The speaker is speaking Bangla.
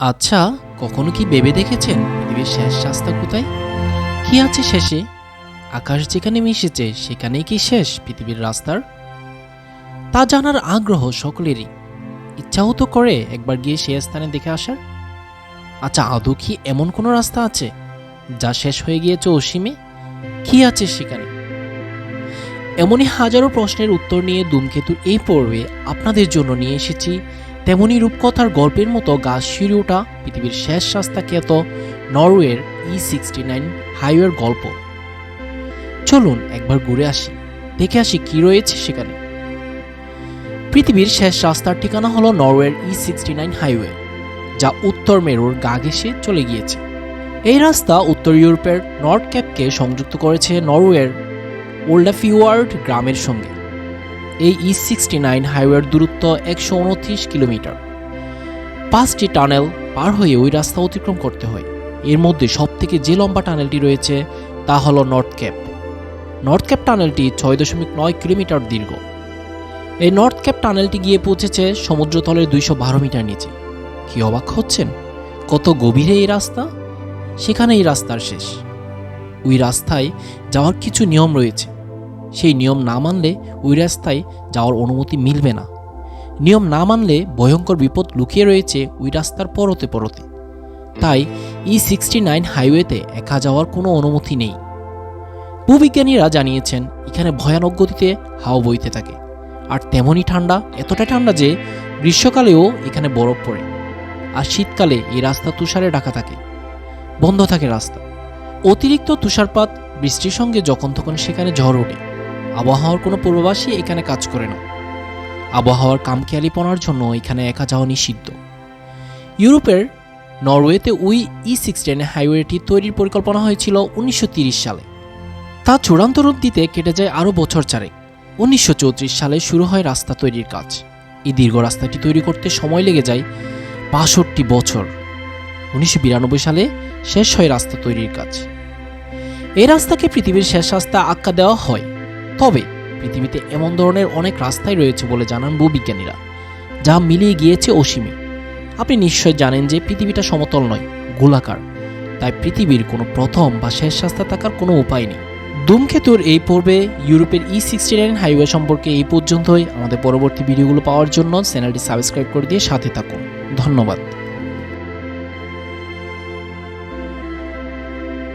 আচ্ছা কখনো কি ভেবে দেখেছেন পৃথিবীর শেষ রাস্তা কোথায়? কি আছে শেষে? আকাশ যেখানে মিশেছে, সেখানেই কি শেষ পৃথিবীর রাস্তার? তা জানার আগ্রহ সকলেরই। ইচ্ছাও তো করে একবার গিয়ে সে স্থানে দেখে আসার। আচ্ছা আদৌ কি এমন কোনো রাস্তা আছে যা শেষ হয়ে গিয়েছে অসীমে? কি আছে সেখানে? এমনই হাজারো প্রশ্নের উত্তর নিয়ে ধূমকেতুর এই পর্বে আপনাদের জন্য নিয়ে এসেছি তেমনি রূপকথার গল্পের মতো গাছ শিউরে ওঠা পৃথিবীর শেষ রাস্তা খ্যাত নরওয়ের ই সিক্সটি নাইন হাইওয়ের গল্প। চলুন একবার ঘুরে আসি, দেখে আসি কি রয়েছে সেখানে। পৃথিবীর শেষ রাস্তার ঠিকানা হলো নরওয়ের ই সিক্সটি নাইন হাইওয়ে, যা উত্তর মেরুর গা ঘেঁষে চলে গিয়েছে। এই রাস্তা উত্তর ইউরোপের নর্থ ক্যাপকে সংযুক্ত করেছে নরওয়ের ওল্ডাফিওয়ার্ড গ্রামের সঙ্গে। এই ই সিক্সটি নাইন হাইওয়ের দূরত্ব একশো উনত্রিশ কিলোমিটার। পাঁচটি টানেল পার হয়ে ওই রাস্তা অতিক্রম করতে হয়। এর মধ্যে সবথেকে যে লম্বা টানেলটি রয়েছে, তা হলো নর্থ ক্যাপ নর্থ ক্যাপ টানেলটি ছয় দশমিক নয় কিলোমিটার দীর্ঘ। এই নর্থ ক্যাপ টানেলটি গিয়ে পৌঁছেছে সমুদ্রতলের দুইশো বারো মিটার নিচে। কি অবাক হচ্ছেন? কত গভীরে এই রাস্তা? সেখানে এই রাস্তার শেষ। ওই রাস্তায় যাওয়ার কিছু নিয়ম রয়েছে। সেই নিয়ম না মানলে ওই রাস্তায় যাওয়ার অনুমতি মিলবে না। নিয়ম না মানলে ভয়ঙ্কর বিপদ লুকিয়ে রয়েছে ওই রাস্তার পরতে পরতে। তাই ই সিক্সটি নাইন হাইওয়েতে একা যাওয়ার কোনো অনুমতি নেই। ভূবিজ্ঞানীরা জানিয়েছেন, এখানে ভয়ানক গতিতে হাওয়া বইতে থাকে। আর তেমনই ঠান্ডা এতটা ঠান্ডা যে গ্রীষ্মকালেও এখানে বরফ পড়ে। আর শীতকালে এই রাস্তা তুষারে ঢাকা থাকে। বন্ধ থাকে রাস্তা। অতিরিক্ত তুষারপাত, বৃষ্টির সঙ্গে যখন তখন সেখানে ঝড় ওঠে। আবহাওয়ার কোনো পূর্বাভাসই এখানে কাজ করে না। আবহাওয়ার কামখেয়ালিপনার জন্য এখানে একা যাওয়া নিষিদ্ধ। ইউরোপের নরওয়েতে উই ই সিক্সটেন হাইওয়েটি তৈরির পরিকল্পনা হয়েছিল উনিশশো সালে। তা চূড়ান্ত রূপ দিতে কেটে যায় আরও বছর চারেক। উনিশশো চৌত্রিশ সালে শুরু হয় রাস্তা তৈরির কাজ। এই দীর্ঘ রাস্তাটি তৈরি করতে সময় লেগে যায় বাষট্টি বছর। উনিশশো বিরানব্বই সালে শেষ হয় রাস্তা তৈরির কাজ। এই রাস্তাকে পৃথিবীর শেষ রাস্তা আখ্যা দেওয়া হয়। তবে পৃথিবীতে এমন ধরনের অনেক রাস্তাই রয়েছে বলে জানান ভূবিজ্ঞানীরা যা মিলিয়ে গিয়েছে অসীমে। আপনি নিশ্চয় জানেন যে পৃথিবীটা সমতল নয়, গোলাকার। তাই পৃথিবীর কোনো প্রথম বা শেষ রাস্তা থাকার কোনো উপায় নেই। ধূমকেতুর এই পর্বে ইউরোপের ই সিক্সটি নাইন হাইওয়ে সম্পর্কে এই পর্যন্তই। আমাদের পরবর্তী ভিডিওগুলো পাওয়ার জন্য চ্যানেলটি সাবস্ক্রাইব করে দিয়ে সাথে থাকুন। ধন্যবাদ।